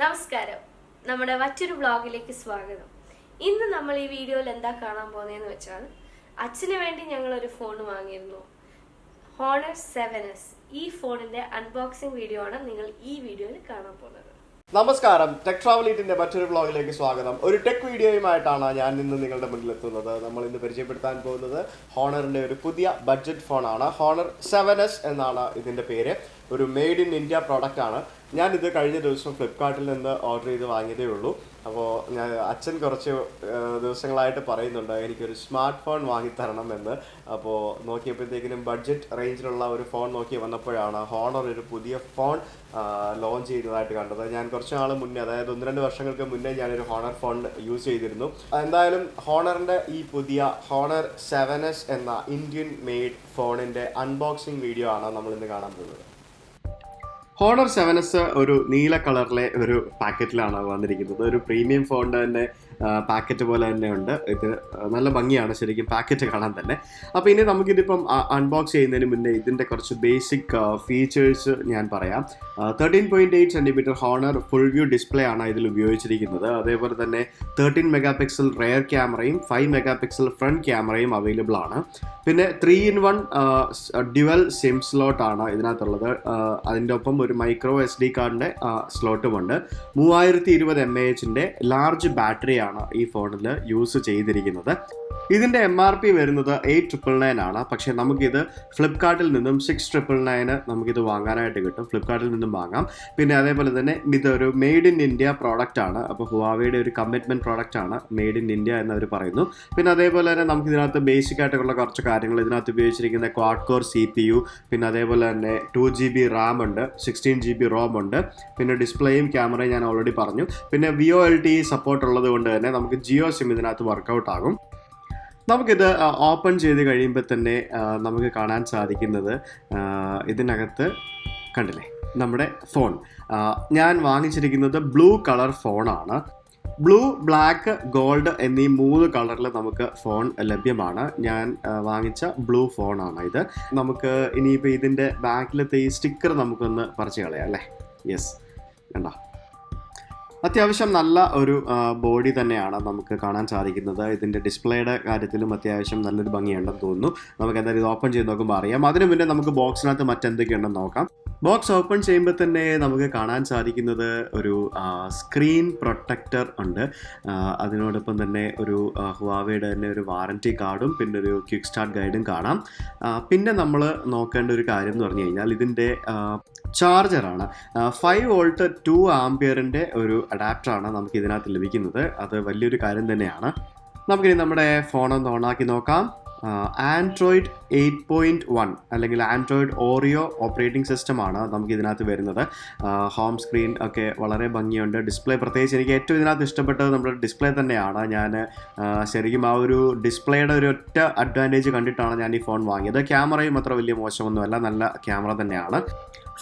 നമസ്കാരം. നമ്മുടെ മറ്റൊരു ബ്ലോഗിലേക്ക് സ്വാഗതം. ഇന്ന് നമ്മൾ ഈ വീഡിയോയിൽ എന്താ കാണാൻ പോകുന്നതെന്ന് വെച്ചാൽ അച്ഛന് വേണ്ടി ഞങ്ങൾ ഒരു ഫോൺ വാങ്ങിയിരുന്നു. ഹോണർ സെവൻ എസ് ഈ ഫോണിന്റെ അൺബോക്സിംഗ് വീഡിയോ ആണ് നിങ്ങൾ ഈ വീഡിയോയിൽ കാണാൻ പോകുന്നത്. നമസ്കാരം. ടെക് ട്രാവലീറ്റിന്റെ മറ്റൊരു ബ്ലോഗിലേക്ക് സ്വാഗതം. ഒരു ടെക് വീഡിയോയുമായിട്ടാണ് ഞാൻ ഇന്ന് നിങ്ങളുടെ മുന്നിൽ എത്തുന്നത് നമ്മൾ ഇന്ന് പരിചയപ്പെടുത്താൻ പോകുന്നത് ഹോണറിന്റെ ഒരു പുതിയ ബഡ്ജറ്റ് ഫോണാണ് ഹോണർ സെവൻ എസ് എന്നാണ് ഇതിന്റെ പേര്. ഒരു മെയ്ഡ് ഇൻ ഇന്ത്യ പ്രോഡക്റ്റ് ആണ്. ഞാൻ ഇത് കഴിഞ്ഞ ദിവസം ഫ്ലിപ്കാർട്ടിൽ നിന്ന് ഓർഡർ ചെയ്ത് വാങ്ങിയതേ ഉള്ളൂ. അപ്പോൾ ഞാൻ അച്ഛൻ കുറച്ച് ദിവസങ്ങളായിട്ട് പറയുന്നുണ്ട് എനിക്കൊരു സ്മാർട്ട് ഫോൺ വാങ്ങിത്തരണം എന്ന്. അപ്പോൾ നോക്കിയപ്പോഴത്തേക്കിനും ബഡ്ജറ്റ് റേഞ്ചിലുള്ള ഒരു ഫോൺ നോക്കി വന്നപ്പോഴാണ് ഹോണർ ഒരു പുതിയ ഫോൺ ലോഞ്ച് ചെയ്തതായിട്ട് കണ്ടത്. ഞാൻ കുറച്ച് നാൾ മുന്നേ അതായത് ഒന്ന് രണ്ട് വർഷങ്ങൾക്ക് മുന്നേ ഞാനൊരു ഹോണർ ഫോൺ യൂസ് ചെയ്തിരുന്നു. എന്തായാലും ഹോണറിന്റെ ഈ പുതിയ ഹോണർ സെവൻ എന്ന ഇന്ത്യൻ മെയ്ഡ് ഫോണിന്റെ അൺബോക്സിംഗ് വീഡിയോ ആണ് നമ്മൾ ഇന്ന് കാണാൻ പോകുന്നത്. ഹോണർ സെവൻ എസ് ഒരു നീല കളറിലെ ഒരു പാക്കറ്റിലാണ് വന്നിരിക്കുന്നത്. ഒരു പ്രീമിയം ഫോണിന്റെ തന്നെ പാക്കറ്റ് പോലെ തന്നെ ഉണ്ട്. ഇത് നല്ല ഭംഗിയാണ് ശരിക്കും പാക്കറ്റ് കാണാൻ തന്നെ. അപ്പോൾ ഇനി നമുക്കിതിപ്പം അൺബോക്സ് ചെയ്യുന്നതിന് മുന്നേ ഇതിന്റെ കുറച്ച് ബേസിക് ഫീച്ചേഴ്സ് ഞാൻ പറയാം. Thirteen point eight centimetre Honor full view display ആണ് ഇതിൽ ഉപയോഗിച്ചിരിക്കുന്നത്. അതേപോലെ തന്നെ തേർട്ടീൻ മെഗാ പിക്സൽ റെയർ ക്യാമറയും ഫൈവ് മെഗാ പിക്സൽ ഫ്രണ്ട് ക്യാമറയും അവൈലബിൾ ആണ് പിന്നെ three in one dual SIM ആണ് ഇതിനകത്തുള്ളത്. അതിന്റെ ഒപ്പം ഒരു മൈക്രോ എസ് ഡി കാർഡിന്റെ സ്ലോട്ടുമുണ്ട് മൂവായിരത്തി ഇരുപത് എം എ എച്ചിന്റെ ലാർജ് ബാറ്ററിയാണ് ഈ ഫോണിൽ യൂസ് ചെയ്തിരിക്കുന്നത്. ഇതിന്റെ എം ആർ പി വരുന്നത് എയ്റ്റ് ട്രിപ്പിൾ നയൻ ആണ്. പക്ഷേ നമുക്കിത് ഫ്ലിപ്കാർട്ടിൽ നിന്നും സിക്സ് ട്രിപ്പിൾ നയന് നമുക്കിത് വാങ്ങാനായിട്ട് കിട്ടും. ഫ്ലിപ്കാർട്ടിൽ നിന്നും വാങ്ങാം. പിന്നെ അതേപോലെ തന്നെ ഇതൊരു മെയ്ഡ് ഇൻ ഇന്ത്യ പ്രോഡക്റ്റ് ആണ്. അപ്പോൾ ഹുവാവയുടെ ഒരു കമ്മിറ്റ്മെന്റ് പ്രോഡക്റ്റ് ആണ് മെയ്ഡ് ഇൻ ഇന്ത്യ എന്ന് അവർ പറയുന്നു. പിന്നെ അതേപോലെ തന്നെ നമുക്ക് ഇതിനകത്ത് ബേസിക് ആയിട്ടുള്ള കുറച്ച് കാര്യങ്ങൾ ഇതിനകത്ത് ഉപയോഗിച്ചിരിക്കുന്ന quad core C P U പിന്നെ അതേപോലെ തന്നെ ടു ജി ബി റാം ഉണ്ട് സിക്സ്റ്റീൻ ജി ബി റോം ഉണ്ട്. പിന്നെ ഡിസ്പ്ലേയും ക്യാമറയും ഞാൻ ഓൾറെഡി പറഞ്ഞു. പിന്നെ V O L T support ഉള്ളത് കൊണ്ട് തന്നെ നമുക്ക് ജിയോ സിം ഇതിനകത്ത് വർക്കൗട്ട് ആകും. നമുക്കിത് ഓപ്പൺ ചെയ്ത് കഴിയുമ്പോൾ തന്നെ നമുക്ക് കാണാൻ സാധിക്കുന്നത് ഇതിനകത്ത് കണ്ടില്ലേ? നമ്മുടെ ഫോൺ ഞാൻ വാങ്ങിച്ചിരിക്കുന്നത് ബ്ലൂ കളർ ഫോണാണ് ബ്ലൂ ബ്ലാക്ക് ഗോൾഡ് എന്നീ മൂന്ന് കളറിൽ നമുക്ക് ഫോൺ ലഭ്യമാണ്. ഞാൻ വാങ്ങിച്ച ബ്ലൂ ഫോണാണ് ഇത്. നമുക്ക് ഇനിയിപ്പോൾ ഇതിന്റെ ബാക്കിലത്തെ ഈ സ്റ്റിക്കർ നമുക്കൊന്ന് പറിച്ചു കളയാം അല്ലേ? യെസ് കണ്ടോ? അത്യാവശ്യം നല്ല ഒരു ബോഡി തന്നെയാണ് നമുക്ക് കാണാൻ സാധിക്കുന്നത്. ഇതിന്റെ ഡിസ്പ്ലേയുടെ കാര്യത്തിലും അത്യാവശ്യം നല്ലൊരു ഭംഗിയുണ്ടെന്ന് തോന്നുന്നു. നമുക്ക് എന്തായാലും ഇത് ഓപ്പൺ ചെയ്ത് നോക്കുമ്പോൾ അറിയാം. അതിനു മുന്നേ നമുക്ക് ബോക്സിനകത്ത് മറ്റെന്തൊക്കെയുണ്ടെന്ന് നോക്കാം. ബോക്സ് ഓപ്പൺ ചെയ്യുമ്പോൾ തന്നെ നമുക്ക് കാണാൻ സാധിക്കുന്നത് ഒരു സ്ക്രീൻ പ്രൊട്ടക്ടർ ഉണ്ട്. അതിനോടൊപ്പം തന്നെ ഒരു ഹുവാവയുടെ തന്നെ ഒരു വാറന്റി കാർഡും പിന്നെ ഒരു ക്വിക്ക് സ്റ്റാർട്ട് ഗൈഡും കാണാം. പിന്നെ നമ്മൾ നോക്കേണ്ട ഒരു കാര്യം എന്ന് പറഞ്ഞു കഴിഞ്ഞാൽ ഇതിന്റെ ചാർജറാണ്. ഫൈവ് വോൾട്ട് ടു ആംപിയറിന്റെ ഒരു അഡാപ്റ്ററാണ് നമുക്ക് ഇതിനകത്ത് ലഭിക്കുന്നത്. അത് വലിയൊരു കാര്യം തന്നെയാണ്. നമുക്കിനി നമ്മുടെ ഫോണൊന്ന് ഓണാക്കി നോക്കാം. ആൻഡ്രോയിഡ് എയ്റ്റ് പോയിന്റ് വൺ അല്ലെങ്കിൽ ആൻഡ്രോയിഡ് ഓറിയോ ഓപ്പറേറ്റിംഗ് സിസ്റ്റമാണ് നമുക്ക് ഇതിനകത്ത് വരുന്നത്. ഹോം സ്ക്രീൻ ഒക്കെ വളരെ ഭംഗിയുണ്ട്. ഡിസ്പ്ലേ പ്രത്യേകിച്ച് എനിക്ക് ഏറ്റവും ഇതിനകത്ത് ഇഷ്ടപ്പെട്ടത് നമ്മുടെ ഡിസ്പ്ലേ തന്നെയാണ്. ഞാൻ ശരിക്കും ആ ഒരു ഡിസ്പ്ലേയുടെ ഒരു ഒറ്റ അഡ്വാന്റേജ് കണ്ടിട്ടാണ് ഞാൻ ഈ ഫോൺ വാങ്ങിയത്. ക്യാമറയും അത്ര വലിയ മോശമൊന്നുമല്ല. നല്ല ക്യാമറ തന്നെയാണ്.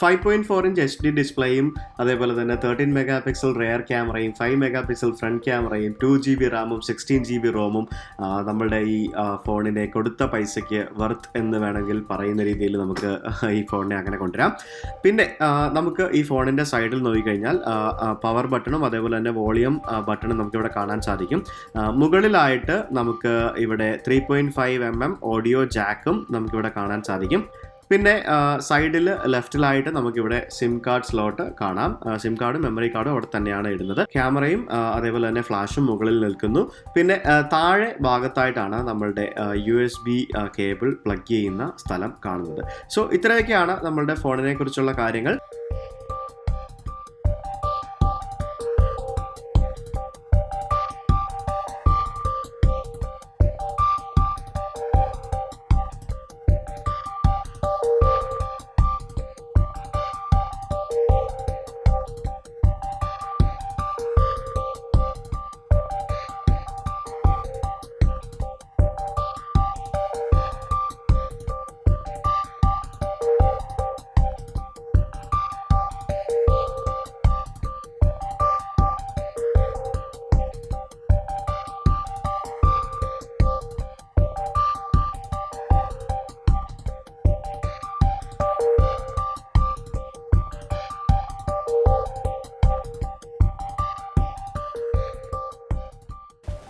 Five point four inch H D ഡിസ്പ്ലേയും അതേപോലെ തന്നെ തേർട്ടീൻ മെഗാ പിക്സൽ റെയർ ക്യാമറയും ഫൈവ് മെഗാ പിക്സൽ ഫ്രണ്ട് ക്യാമറയും ടു ജി ബി റാമും സിക്സ്റ്റീൻ ജി ബി റോമും നമ്മളുടെ ഈ ഫോണിനെ കൊടുത്ത പൈസയ്ക്ക് വർത്ത് എന്ന് വേണമെങ്കിൽ പറയുന്ന രീതിയിൽ നമുക്ക് ഈ ഫോണിനെ അങ്ങനെ കൊണ്ടുവരാം. പിന്നെ നമുക്ക് ഈ ഫോണിന്റെ സൈഡിൽ നോക്കിക്കഴിഞ്ഞാൽ പവർ ബട്ടണും അതേപോലെ തന്നെ വോളിയം ബട്ടണും നമുക്കിവിടെ കാണാൻ സാധിക്കും. മുകളിലായിട്ട് നമുക്ക് ഇവിടെ three point five M M audio ജാക്കും നമുക്കിവിടെ കാണാൻ സാധിക്കും. പിന്നെ സൈഡിൽ ലെഫ്റ്റിലായിട്ട് നമുക്കിവിടെ സിം കാർഡ് സ്ലോട്ട് കാണാം. സിം കാർഡും മെമ്മറി കാർഡും അവിടെ തന്നെയാണ് ഇടുന്നത്. ക്യാമറയും അതേപോലെ തന്നെ ഫ്ലാഷും മുകളിൽ നിൽക്കുന്നു. പിന്നെ താഴെ ഭാഗത്തായിട്ടാണ് നമ്മളുടെ U S B cable plug ചെയ്യുന്ന സ്ഥലം കാണുന്നത്. സോ ഇത്രയൊക്കെയാണ് നമ്മളുടെ ഫോണിനെ കുറിച്ചുള്ള കാര്യങ്ങൾ.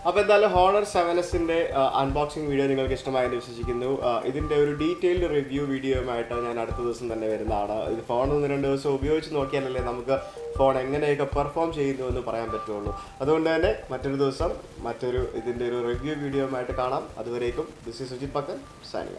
അപ്പോൾ എന്തായാലും ഹോണർ സെവനസിന്റെ അൺബോക്സിംഗ് വീഡിയോ നിങ്ങൾക്ക് ഇഷ്ടമായെന്ന് വിശ്വസിക്കുന്നു. ഇതിന്റെ ഒരു ഡീറ്റെയിൽഡ് റിവ്യൂ വീഡിയോയുമായിട്ട് ഞാൻ അടുത്ത ദിവസം തന്നെ വരുന്നതാണ്. ഇത് ഫോൺ ഒന്ന് രണ്ട് ദിവസം ഉപയോഗിച്ച് നോക്കിയാലല്ലേ നമുക്ക് ഫോൺ എങ്ങനെയൊക്കെ പെർഫോം ചെയ്യുന്നു എന്ന് പറയാൻ പറ്റുള്ളൂ. അതുകൊണ്ട് തന്നെ മറ്റൊരു ദിവസം മറ്റൊരു ഇതിന്റെ ഒരു റിവ്യൂ വീഡിയോയുമായിട്ട് കാണാം. അതുവരേക്കും ദിസ് ഇസ് സുജിത് പക്കൻ സാനിക